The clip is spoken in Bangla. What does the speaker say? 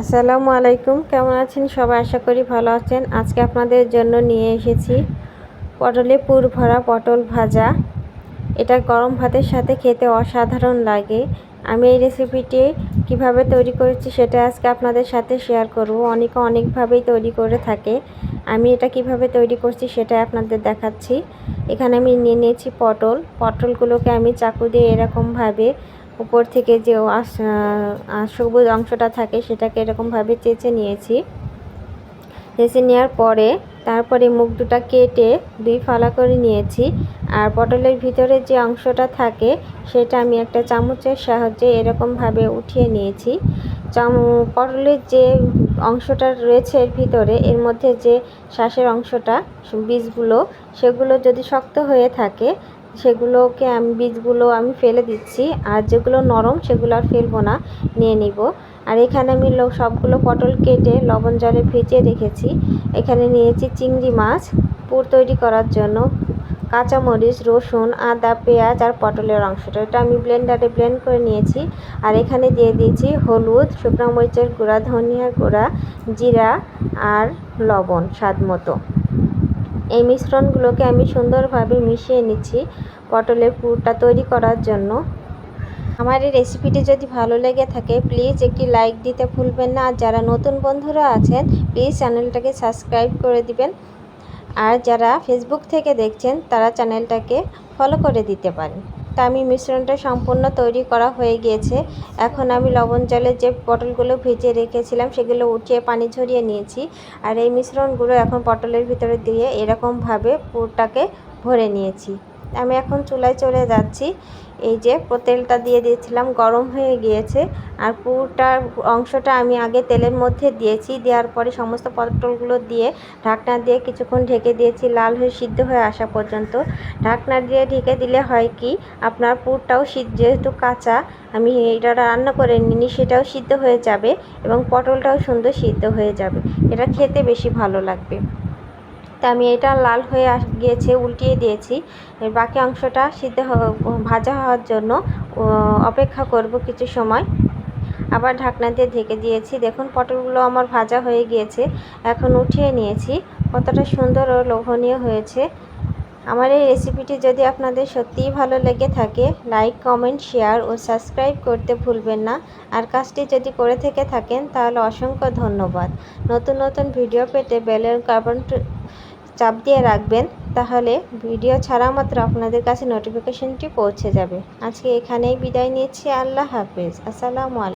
আসসালামু আলাইকুম, কেমন আছেন? সবাই আশা করি ভালো আছেন। আজকে আপনাদের জন্য নিয়ে এসেছি পটলে পুর ভরা পটল ভাজা। এটা গরম ভাতের সাথে খেতে অসাধারণ লাগে। আমি এই রেসিপিটি কীভাবে তৈরি করেছি সেটা আজকে আপনাদের সাথে শেয়ার করব। অনেকে অনেকভাবেই তৈরি করে থাকে। আমি এটা কীভাবে তৈরি করছি সেটা আপনাদের দেখাচ্ছি। এখানে আমি নিয়ে নিয়েছি পটল। পটলগুলোকে আমি চাকু দিয়ে এরকমভাবে উপর থেকে যে সবুজ অংশটা থাকে সেটাকে এরকমভাবে চেঁচে নিয়েছি। চেঁচে নেওয়ার পরে তারপরে মুখ দুটা কেটে দুই ফালা করে নিয়েছি। আর পটলের ভিতরে যে অংশটা থাকে সেটা আমি একটা চামচের সাহায্যে এরকমভাবে উঠিয়ে নিয়েছি। চাম, পটলের যে অংশটা রয়েছে এর ভিতরে, এর মধ্যে যে শ্বাসের অংশটা বীজগুলো, সেগুলো যদি শক্ত হয়ে থাকে সেগুলোকে আমি, বীজগুলো আমি ফেলে দিচ্ছি। আর যেগুলো নরম, সেগুলো আর ফেলব না, নিয়ে নিব। আর এখানে আমি সবগুলো পটল কেটে লবণ জলে ভিজিয়ে রেখেছি। এখানে নিয়েছি চিংড়ি মাছ। পুর তৈরি করার জন্য কাঁচামরিচ, রসুন, আদা, পেঁয়াজ আর পটলের অংশটা। এটা আমি ব্লেন্ডারে ব্লেন্ড করে নিয়েছি। আর এখানে দিয়ে দিয়েছি হলুদ, শুকনো মরিচের গুঁড়া ধনিয়ার গুঁড়া, জিরা আর লবণ স্বাদ মতো। এই মিশ্রণগুলোকে আমি সুন্দরভাবে মিশিয়ে নিচ্ছি পটলের পুরটা তৈরি করার জন্য। আমার এই রেসিপিটি যদি ভালো লেগে থাকে, প্লিজ একটি লাইক দিতে ভুলবেন না। আর যারা নতুন বন্ধুরা আছেন, প্লিজ চ্যানেলটাকে সাবস্ক্রাইব করে দিবেন। আর যারা ফেসবুক থেকে দেখছেন, তারা চ্যানেলটাকে ফলো করে দিতে পারেন। তা আমি মিশ্রণটা সম্পূর্ণ তৈরি করা হয়ে গিয়েছে। এখন আমি লবণ জলে যে পটলগুলো ভিজিয়ে রেখেছিলাম, সেগুলো উঠিয়ে পানি ঝরিয়ে নিয়েছি। আর এই মিশ্রণগুলো এখন পটলের ভিতরে দিয়ে এরকমভাবে পুরটাকে ভরে নিয়েছি। আমি এখন চুলায় চলে যাচ্ছি। এই যে তেলটা দিয়ে দিয়েছিলাম, গরম হয়ে গিয়েছে। আর পুরটার অংশটা আমি আগে তেলের মধ্যে দিয়েছি। দেওয়ার পরে সমস্ত পটলগুলো দিয়ে ঢাকনা দিয়ে কিছুক্ষণ ঢেকে দিয়েছি, লাল হয়ে সিদ্ধ হয়ে আসা পর্যন্ত। ঢাকনা দিয়ে ঢেকে দিলে হয় কি, আপনার পুরটাও সিদ্ধ যেহেতু কাঁচা, আমি এটা রান্না করে নিনি সেটাও সিদ্ধ হয়ে যাবে এবং পটলটাও সুন্দর সিদ্ধ হয়ে যাবে। এটা খেতে বেশি ভালো লাগবে। তা আমি এটা লাল হয়ে গিয়েছে, উল্টিয়ে দিয়েছি। এর বাকি অংশটা সিদ্ধ ভাজা হওয়ার জন্য অপেক্ষা করব কিছু সময়। আবার ঢাকনা দিয়ে ঢেকে দিয়েছি। দেখুন, পটলগুলো আমার ভাজা হয়ে গিয়েছে। এখন উঠিয়ে নিয়েছি। কতটা সুন্দর ও লোভনীয় হয়েছে। আমার এই রেসিপিটি যদি আপনাদের সত্যিই ভালো লেগে থাকে, লাইক, কমেন্ট, শেয়ার ও সাবস্ক্রাইব করতে ভুলবেন না। আর কাজটি যদি করে থেকে থাকেন, তাহলে অসংখ্য ধন্যবাদ। নতুন নতুন ভিডিও পেতে বেলের কার্বন চাপ দিয়ে রাখবেন, তাহলে ভিডিও ছাড়া মাত্র আপনাদের কাছে নোটিফিকেশনটি পৌঁছে যাবে। আজকে এখানেই বিদায় নিচ্ছি, আল্লাহ হাফেজ। আসসালামু আলাইকুম।